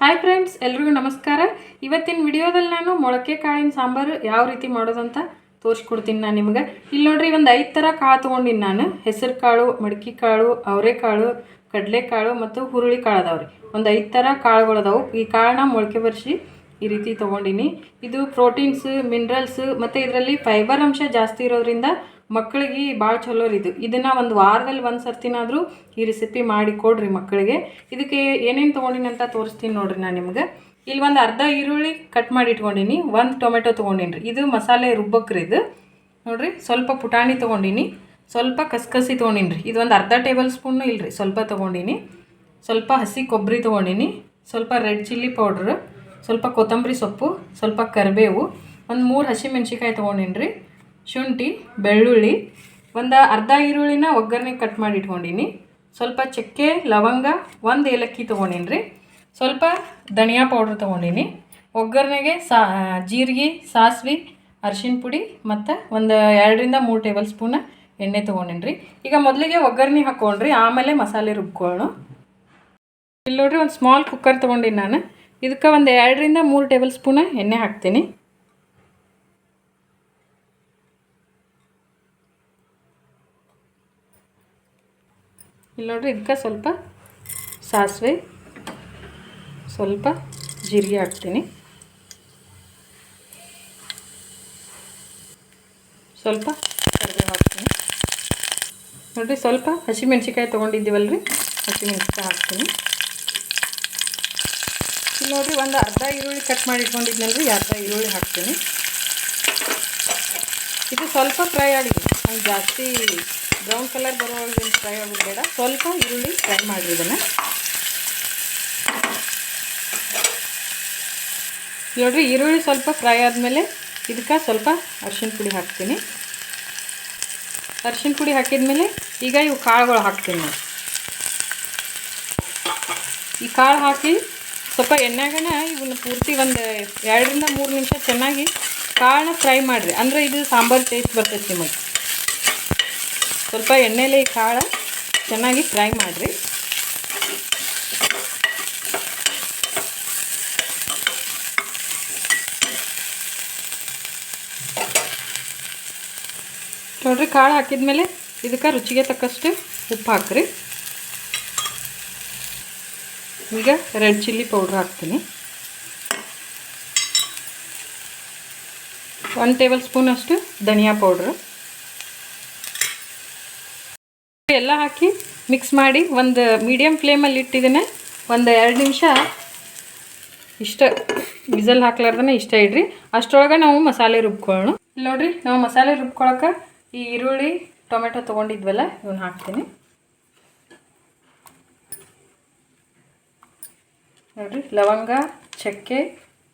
Hi friends ಎಲ್ರಿಗೂ ನಮಸ್ಕಾರ. ಇವತ್ತಿನ ವಿಡಿಯೋದಲ್ಲಿ ನಾನು ಮೊಳಕೆ ಕಾಳಿನ ಸಾಂಬಾರು ಯಾವ ರೀತಿ ಮಾಡೋದಂತ ತೋರಿಸ್ಕೊಡ್ತೀನಿ ನಾನು ನಿಮ್ಗೆ. ಇಲ್ಲಿ ನೋಡ್ರಿ ಒಂದು ಐದು ಥರ ಕಾಳು ತೊಗೊಂಡಿನಿ ನಾನು. ಹೆಸರು ಕಾಳು, ಮಡಕಿ ಕಾಳು ಅವರೆಕಾಳು ಕಡಲೆಕಾಳು ಮತ್ತು ಹುರುಳಿ ಕಾಳು ಅದಾವ್ರಿ ಒಂದು ಐದು ಥರ ಕಾಳುಗಳು ಅದಾವು. ಈ ಕಾಳನ್ನ ಮೊಳಕೆ ಬರ್ಸಿ ಈ ರೀತಿ ತೊಗೊಂಡಿನಿ. ಇದು ಪ್ರೋಟೀನ್ಸ್, ಮಿನರಲ್ಸ್ ಮತ್ತು ಇದರಲ್ಲಿ ಫೈಬರ್ ಅಂಶ ಜಾಸ್ತಿ ಇರೋದ್ರಿಂದ ಮಕ್ಕಳಿಗೆ ಭಾಳ ಚಲೋ ರೀ ಇದು. ಇದನ್ನು ಒಂದು ವಾರದಲ್ಲಿ ಒಂದು ಸರ್ತಿನಾದರೂ ಈ ರೆಸಿಪಿ ಮಾಡಿ ಕೊಡ್ರಿ ಮಕ್ಕಳಿಗೆ. ಇದಕ್ಕೆ ಏನೇನು ತೊಗೊಂಡಿನಿ ಅಂತ ತೋರಿಸ್ತೀನಿ ನೋಡಿರಿ ನಾನು ನಿಮ್ಗೆ. ಇಲ್ಲಿ ಒಂದು ಅರ್ಧ ಈರುಳ್ಳಿ ಕಟ್ ಮಾಡಿ ಇಟ್ಕೊಂಡಿನಿ. ಒಂದು ಟೊಮೆಟೊ ತೊಗೊಂಡಿನಿ ಇದು ಮಸಾಲೆ ರುಬ್ಬಕ್ರಿ ಇದು. ನೋಡಿರಿ, ಸ್ವಲ್ಪ ಪುಟಾಣಿ ತೊಗೊಂಡಿನಿ. ಸ್ವಲ್ಪ ಕಸಕಸಿ ತೊಗೊಂಡಿನಿ ಇದು ಒಂದು ಅರ್ಧ ಟೇಬಲ್ ಸ್ಪೂನು ಇಲ್ರಿ, ಸ್ವಲ್ಪ ತೊಗೊಂಡಿನಿ. ಸ್ವಲ್ಪ ಹಸಿ ಕೊಬ್ಬರಿ ತೊಗೊಂಡಿನಿ. ಸ್ವಲ್ಪ ರೆಡ್ ಚಿಲ್ಲಿ ಪೌಡ್ರ್. ಸ್ವಲ್ಪ ಕೊತ್ತಂಬರಿ ಸೊಪ್ಪು. ಸ್ವಲ್ಪ ಕರಿಬೇವು. ಒಂದು ಮೂರು ಹಸಿ ಮೆಣಸಿಕಾಯಿ ರೀ. ಶುಂಠಿ, ಬೆಳ್ಳುಳ್ಳಿ, ಒಂದು ಅರ್ಧ ಈರುಳ್ಳಿನ ಒಗ್ಗರಣೆ ಕಟ್ ಮಾಡಿ ಇಟ್ಕೊಂಡಿನಿ. ಸ್ವಲ್ಪ ಚಕ್ಕೆ, ಲವಂಗ, ಒಂದು ಏಲಕ್ಕಿ ತೊಗೊಂಡಿನಿ ರೀ ಸ್ವಲ್ಪ ಧನಿಯಾ ಪೌಡ್ರ್ ತೊಗೊಂಡಿನಿ. ಒಗ್ಗರಣೆಗೆ ಸಾ ಜೀರಿಗೆ, ಸಾಸಿವೆ ಅರಶಿನ ಪುಡಿ ಮತ್ತು ಒಂದು ಎರಡರಿಂದ ಮೂರು ಟೇಬಲ್ ಸ್ಪೂನ ಎಣ್ಣೆ ತೊಗೊಂಡಿನಿ ಈಗ ಮೊದಲಿಗೆ ಒಗ್ಗರಣೆ ಹಾಕ್ಕೊಂಡ್ರಿ, ಆಮೇಲೆ ಮಸಾಲೆ ರುಬ್ಕೊಳ್ಳೋಣ. ಇಲ್ಲಿ ನೋಡ್ರಿ ಒಂದು ಸ್ಮಾಲ್ ಕುಕ್ಕರ್ ತೊಗೊಂಡಿನಿ ನಾನು. ಇದಕ್ಕೆ ಒಂದು ಎರಡರಿಂದ ಮೂರು ಟೇಬಲ್ ಸ್ಪೂನ ಎಣ್ಣೆ ಹಾಕ್ತೀನಿ. ಇಲ್ಲಿ ನೋಡ್ರಿ ಇದಕ್ಕೆ ಸ್ವಲ್ಪ ಸಾಸಿವೆ, ಸ್ವಲ್ಪ ಜೀರಿಗೆ ಹಾಕ್ತೀನಿ. ಸ್ವಲ್ಪ ಕರಿಬೇವು ಹಾಕ್ತೀನಿ. ನೋಡಿರಿ ಸ್ವಲ್ಪ ಹಸಿಮೆಣ್ಸಿಕಾಯಿ ತೊಗೊಂಡಿದ್ದೀವಲ್ರಿ? ಹಸಿಮೆಣ್ಸಿಕಾಯಿ ಹಾಕ್ತೀನಿ. ಇಲ್ಲಿ ನೋಡಿರಿ ಒಂದು ಅರ್ಧ ಈರುಳ್ಳಿ ಕಟ್ ಮಾಡಿ ಇಟ್ಕೊಂಡಿದ್ನಲ್ರಿ ಅರ್ಧ ಈರುಳ್ಳಿ ಹಾಕ್ತೀನಿ. ಇದು ಸ್ವಲ್ಪ ಫ್ರೈ ಆಗಿದೆ ಜಾಸ್ತಿ ಬ್ರೌನ್ ಕಲರ್ ಬರೋವರೆಗೆ ಫ್ರೈ ಆಗೋದು ಬೇಡ ಸ್ವಲ್ಪ ಈರುಳ್ಳಿ ಫ್ರೈ ಮಾಡಿರಿ ಇದನ್ನು. ನೋಡಿರಿ, ಈರುಳ್ಳಿ ಸ್ವಲ್ಪ ಫ್ರೈ ಆದಮೇಲೆ ಇದಕ್ಕೆ ಸ್ವಲ್ಪ ಅರ್ಶಿನ ಪುಡಿ ಹಾಕ್ತೀನಿ. ಅರ್ಶಿನ ಪುಡಿ ಹಾಕಿದ್ಮೇಲೆ ಈಗ ಇವು ಕಾಳುಗಳು ಹಾಕ್ತೀನಿ ನಾನು ಈ ಕಾಳು ಹಾಕಿ ಸ್ವಲ್ಪ ಎಣ್ಣೆಗನ ಇವನ್ನ ಪೂರ್ತಿ ಒಂದು ಎರಡರಿಂದ ಮೂರು ನಿಮಿಷ ಚೆನ್ನಾಗಿ ಕಾಳನ್ನ ಫ್ರೈ ಮಾಡಿರಿ. ಅಂದರೆ ಇದು ಸಾಂಬಾರು ಟೇಸ್ಟ್ ಬರ್ತೈತೆ ನಿಮಗೆ. ಸ್ವಲ್ಪ ಎಣ್ಣೆಯಲ್ಲಿ ಕಾಳು ಚೆನ್ನಾಗಿ ಫ್ರೈ ಮಾಡಿರಿ. ನೋಡ್ರಿ ಕಾಳು ಹಾಕಿದ್ಮೇಲೆ ಇದಕ್ಕೆ ರುಚಿಗೆ ತಕ್ಕಷ್ಟು ಉಪ್ಪು ಹಾಕ್ರಿ. ಈಗ ರೆಡ್ ಚಿಲ್ಲಿ ಪೌಡ್ರ್ ಹಾಕ್ತೀನಿ. ಒಂದು ಟೇಬಲ್ ಸ್ಪೂನ್ ಅಷ್ಟು ಧನಿಯಾ ಪೌಡ್ರು. ಎಲ್ಲ ಹಾಕಿ ಮಿಕ್ಸ್ ಮಾಡಿ ಒಂದು ಮೀಡಿಯಮ್ ಫ್ಲೇಮಲ್ಲಿ ಇಟ್ಟಿದ್ದೇನೆ. ಒಂದು ಎರಡು ನಿಮಿಷ ಇಷ್ಟ ವಿಸಲ್ ಹಾಕ್ಲಾರ್ದನ ಇಷ್ಟ ಇಡ್ರಿ. ಅಷ್ಟರೊಳಗೆ ನಾವು ಮಸಾಲೆ ರುಬ್ಕೊಳ್ಳೋಣ. ನೋಡ್ರಿ, ನಾವು ಮಸಾಲೆ ರುಬ್ಕೊಳಕ್ಕೆ ಈ ಈರುಳ್ಳಿ, ಟೊಮೆಟೊ ತೊಗೊಂಡಿದ್ವಲ್ಲ ಇವನ್ನ ಹಾಕ್ತೀನಿ. ನೋಡಿರಿ, ಲವಂಗ, ಚಕ್ಕೆ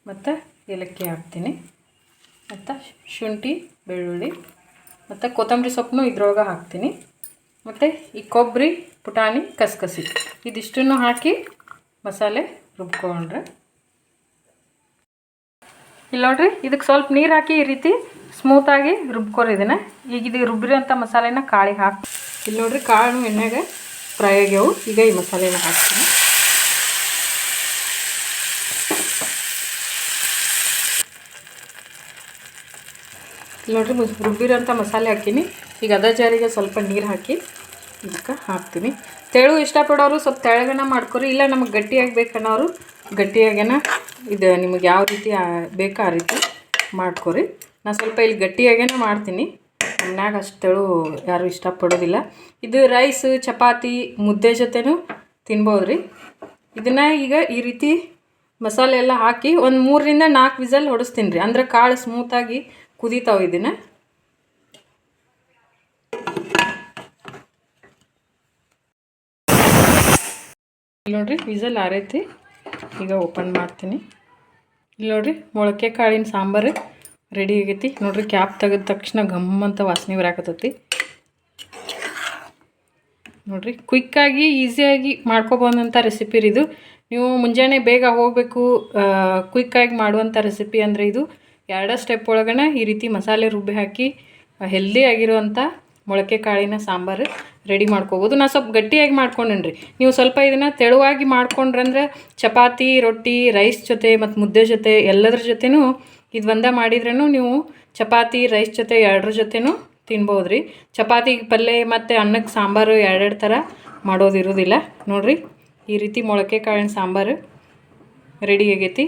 ಮತ್ತು ಏಲಕ್ಕಿ ಹಾಕ್ತೀನಿ. ಮತ್ತು ಶುಂಠಿ, ಬೆಳ್ಳುಳ್ಳಿ ಮತ್ತು ಕೊತ್ತಂಬರಿ ಸೊಪ್ಪನ್ನು ಇದ್ರೊಳಗೆ ಹಾಕ್ತೀನಿ. ಮತ್ತು ಈ ಕೊಬ್ಬರಿ, ಪುಟಾಣಿ, ಕಸಕಸಿ. ಇದಿಷ್ಟನ್ನು ಹಾಕಿ ಮಸಾಲೆ ರುಬ್ಕೊಂಡ್ರೆ. ಇಲ್ಲಿ ನೋಡ್ರಿ, ಇದಕ್ಕೆ ಸ್ವಲ್ಪ ನೀರು ಹಾಕಿ ಈ ರೀತಿ ಸ್ಮೂತಾಗಿ ರುಬ್ಕೊರಿದ್ದೀನಿ ಇದನ್ನು ಈಗ ಇದು ರುಬ್ಬಿರೋಂಥ ಮಸಾಲೆನ ಕಾಳಿಗೆ ಹಾಕಿ ಇಲ್ಲಿ ನೋಡ್ರಿ ಕಾಳು ಎಣ್ಣೆಗೆ ಫ್ರೈ ಆಗ್ಯಾವು. ಈಗ ಈ ಮಸಾಲೆನ ಹಾಕ್ತೀನಿ. ನೋಡಿರಿ ರುಬ್ಬಿರೋಂಥ ಮಸಾಲೆ ಹಾಕೀನಿ. ಈಗ ಅದ ಜಾರಿಗೆ ಸ್ವಲ್ಪ ನೀರು ಹಾಕಿ ಇದಕ್ಕೆ ಹಾಕ್ತೀನಿ. ತೆಳು ಇಷ್ಟಪಡೋರು ಸ್ವಲ್ಪ ತೆಳಗನ ಮಾಡ್ಕೊರಿ. ಇಲ್ಲ ನಮಗೆ ಗಟ್ಟಿಯಾಗಿ ಬೇಕನ್ನೋರು ಗಟ್ಟಿಯಾಗೇನ ಇದು ನಿಮಗೆ ಯಾವ ರೀತಿ ಬೇಕೋ ಆ ರೀತಿ ಮಾಡ್ಕೊರಿ. ನಾನು ಸ್ವಲ್ಪ ಇಲ್ಲಿ ಗಟ್ಟಿಯಾಗೇನ ಮಾಡ್ತೀನಿ. ಮನ್ಯಾಗ ತೆಳು ಯಾರು ಇಷ್ಟಪಡೋದಿಲ್ಲ. ಇದು ರೈಸ್, ಚಪಾತಿ, ಮುದ್ದೆ ಜೊತೆನೂ ತಿನ್ಬೋದು ರೀ ಇದನ್ನು ಈಗ ಈ ರೀತಿ ಮಸಾಲೆ ಎಲ್ಲ ಹಾಕಿ ಒಂದು ಮೂರರಿಂದ ನಾಲ್ಕು ವಿಸಲ್ ಹೊಡಿಸ್ತೀನಿ ರೀ. ಅಂದ್ರೆ ಕಾಳು ಸ್ಮೂತಾಗಿ ಕುದೀತಾವೆ ಇದನ್ನು ಇಲ್ಲಿ ನೋಡ್ರಿ, ವಿಸಲ್ ಆರೈತಿ. ಈಗ ಓಪನ್ ಮಾಡ್ತೀನಿ. ಇಲ್ಲಿ ನೋಡ್ರಿ, ಮೊಳಕೆ ಕಾಳಿನ ಸಾಂಬಾರು ರೆಡಿ ಆಗೈತಿ. ನೋಡ್ರಿ ಕ್ಯಾಪ್ ತೆಗೆದ ತಕ್ಷಣ ಘಮ್ ಅಂತ ವಾಸನೆ ಬರಾಕತ್ತೈತಿ. ನೋಡ್ರಿ ಕ್ವಿಕ್ಕಾಗಿ ಈಸಿಯಾಗಿ ಮಾಡ್ಕೊಬೋದಂಥ ರೆಸಿಪಿ ರೀ ಇದು. ನೀವು ಮುಂಜಾನೆ ಬೇಗ ಹೋಗಬೇಕು ಕ್ವಿಕ್ಕಾಗಿ ಮಾಡುವಂಥ ರೆಸಿಪಿ ಅಂದರೆ ಇದು. ಎರಡೇ ಸ್ಟೆಪ್ ಒಳಗಡೆ ಈ ರೀತಿ ಮಸಾಲೆ ರುಬ್ಬಿ ಹಾಕಿ ಹೆಲ್ದಿ ಆಗಿರುವಂಥ ಮೊಳಕೆ ಕಾಳಿನ ಸಾಂಬಾರು ರೆಡಿ ಮಾಡ್ಕೋಬೋದು. ನಾನು ಸ್ವಲ್ಪ ಗಟ್ಟಿಯಾಗಿ ಮಾಡ್ಕೊಂಡೇನಿ ನೀವು ಸ್ವಲ್ಪ ಇದನ್ನು ತೆಳುವಾಗಿ ಮಾಡ್ಕೊಂಡ್ರಂದ್ರೆ ಚಪಾತಿ, ರೊಟ್ಟಿ ರೈಸ್ ಜೊತೆ ಮತ್ತು ಮುದ್ದೆ ಜೊತೆ ಎಲ್ಲದ್ರ ಜೊತೆನೂ ಇದು ಒಂದೇ ಮಾಡಿದ್ರೂ ನೀವು ಚಪಾತಿ ರೈಸ್ ಜೊತೆ ಎರಡರ ಜೊತೆನೂ ತಿನ್ಬೋದು ರೀ ಚಪಾತಿ ಪಲ್ಯ ಮತ್ತು ಅನ್ನಕ್ಕೆ ಸಾಂಬಾರು ಎರಡೆರಡು ಥರ ಮಾಡೋದಿರೋದಿಲ್ಲ. ನೋಡಿರಿ, ಈ ರೀತಿ ಮೊಳಕೆ ಕಾಳಿನ ಸಾಂಬಾರು ರೆಡಿ ಆಗೈತಿ.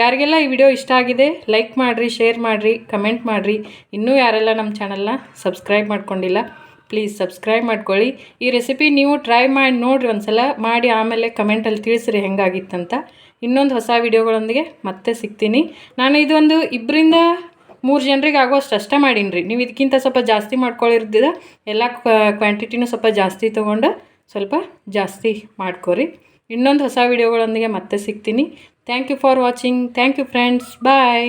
ಯಾರಿಗೆಲ್ಲ ಈ ವಿಡಿಯೋ ಇಷ್ಟ ಆಗಿದೆ ಲೈಕ್ ಮಾಡಿರಿ ಶೇರ್ ಮಾಡಿರಿ ಕಮೆಂಟ್ ಮಾಡಿರಿ. ಇನ್ನೂ ಯಾರೆಲ್ಲ ನಮ್ಮ ಚಾನಲ್ನ ಸಬ್ಸ್ಕ್ರೈಬ್ ಮಾಡ್ಕೊಂಡಿಲ್ಲ ಪ್ಲೀಸ್ ಸಬ್ಸ್ಕ್ರೈಬ್ ಮಾಡ್ಕೊಳ್ಳಿ. ಈ ರೆಸಿಪಿ ನೀವು ಟ್ರೈ ಮಾಡಿ ನೋಡಿರಿ ಒಂದ್ಸಲ, ಮಾಡಿ ಆಮೇಲೆ ಕಮೆಂಟಲ್ಲಿ ತಿಳಿಸ್ರಿ ಹೆಂಗಾಗಿತ್ತಂತ. ಇನ್ನೊಂದು ಹೊಸ ವಿಡಿಯೋಗಳೊಂದಿಗೆ ಮತ್ತೆ ಸಿಗ್ತೀನಿ. ನಾನು ಇದೊಂದು ಇಬ್ಬರಿಂದ ಮೂರು ಜನರಿಗೆ ಆಗೋಷ್ಟು ಅಷ್ಟೇ ಮಾಡೀನಿ ನೀವು ಇದಕ್ಕಿಂತ ಸ್ವಲ್ಪ ಜಾಸ್ತಿ ಮಾಡ್ಕೊಳ್ಳಿರ್ದಿದ ಎಲ್ಲ ಕ್ವಾಂಟಿಟಿನೂ ಸ್ವಲ್ಪ ಜಾಸ್ತಿ ತೊಗೊಂಡು ಸ್ವಲ್ಪ ಜಾಸ್ತಿ ಮಾಡ್ಕೊರಿ. ಇನ್ನೊಂದು ಹೊಸ ವಿಡಿಯೋಗಳೊಂದಿಗೆ ಮತ್ತೆ ಸಿಗ್ತೀನಿ. Thank you for watching thank you friends bye